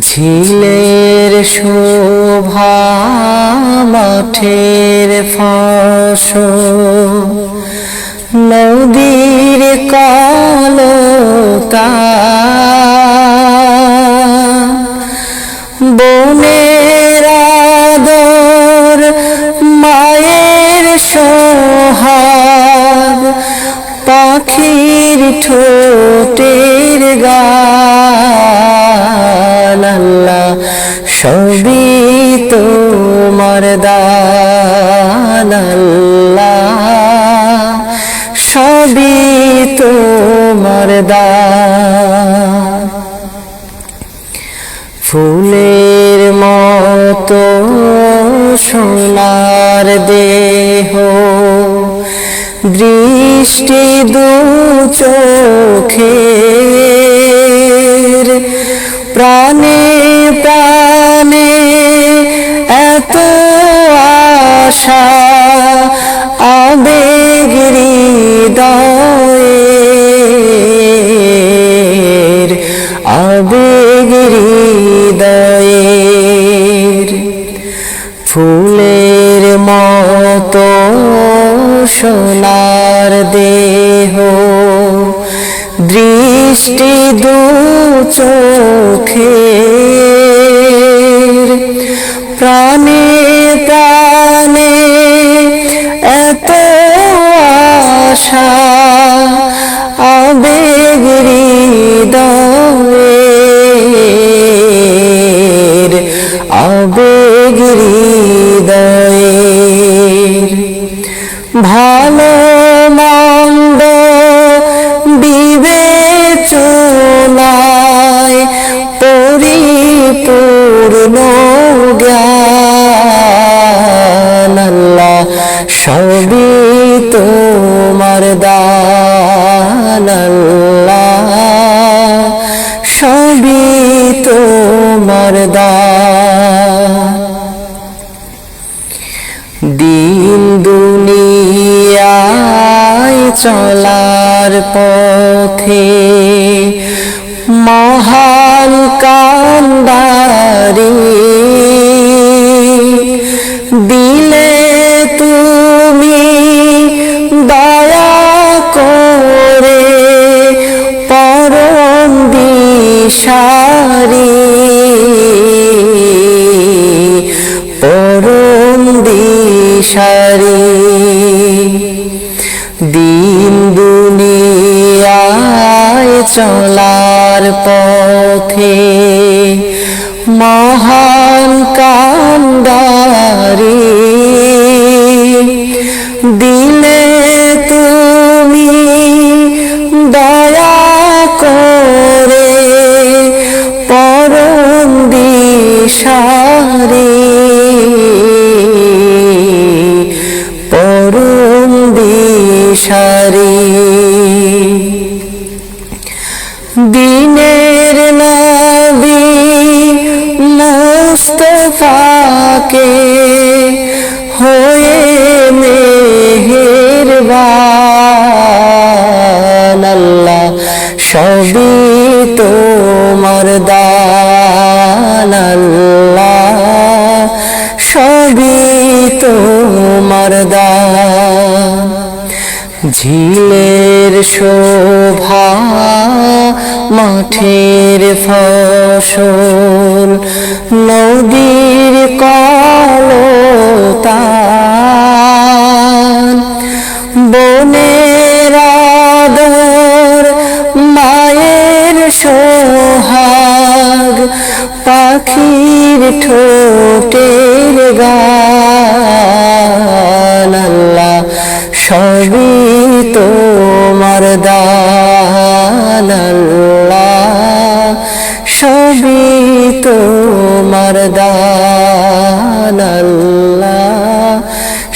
ঝিলের শোভা মাঠের ফসল নদীর কলতা বনের আদর মায়ের সোহাগ পাখির ঠোঁটের গান সবই তোমার দান আল্লাহ। সবই তোমার দান। ফুলের মতো সোনার দেহ। দৃষ্টি দু প্রাণে প্রাণে হৃদয়ের আবেগ হৃদয়ের ফুলের মতো সোনার দেহ দৃষ্টি দু প্রাণে প্রাণে আশা আবেগ হৃদয়ের আবেগ হৃদয়ের। ভালো মন্দ বিবেচনায় পরিপূর্ণ জ্ঞান আল্লাহ দান দিন দুনিয়ায় চলার পথে মহান কান্দারি দিলে তুমি দয়া করে পরম দিশারি দিশারি দিন দুনিয়ায় চলার পথে মহান কান্দারি দিলে দিশারি দিনের নবী মুস্তফাকে হয়ে মেহেরবান আল্লাহ সবই তোমার দান আল্লাহ সবই তোমার দান। ঝিলের শোভা মাঠের ফসল নদীর কলতান। বনের আদর মায়ের সোহাগ পাখির ঠোঁটের গান। তোমার দান আল্লাহ সবই তোমার দান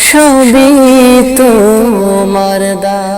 সবই তোমার তো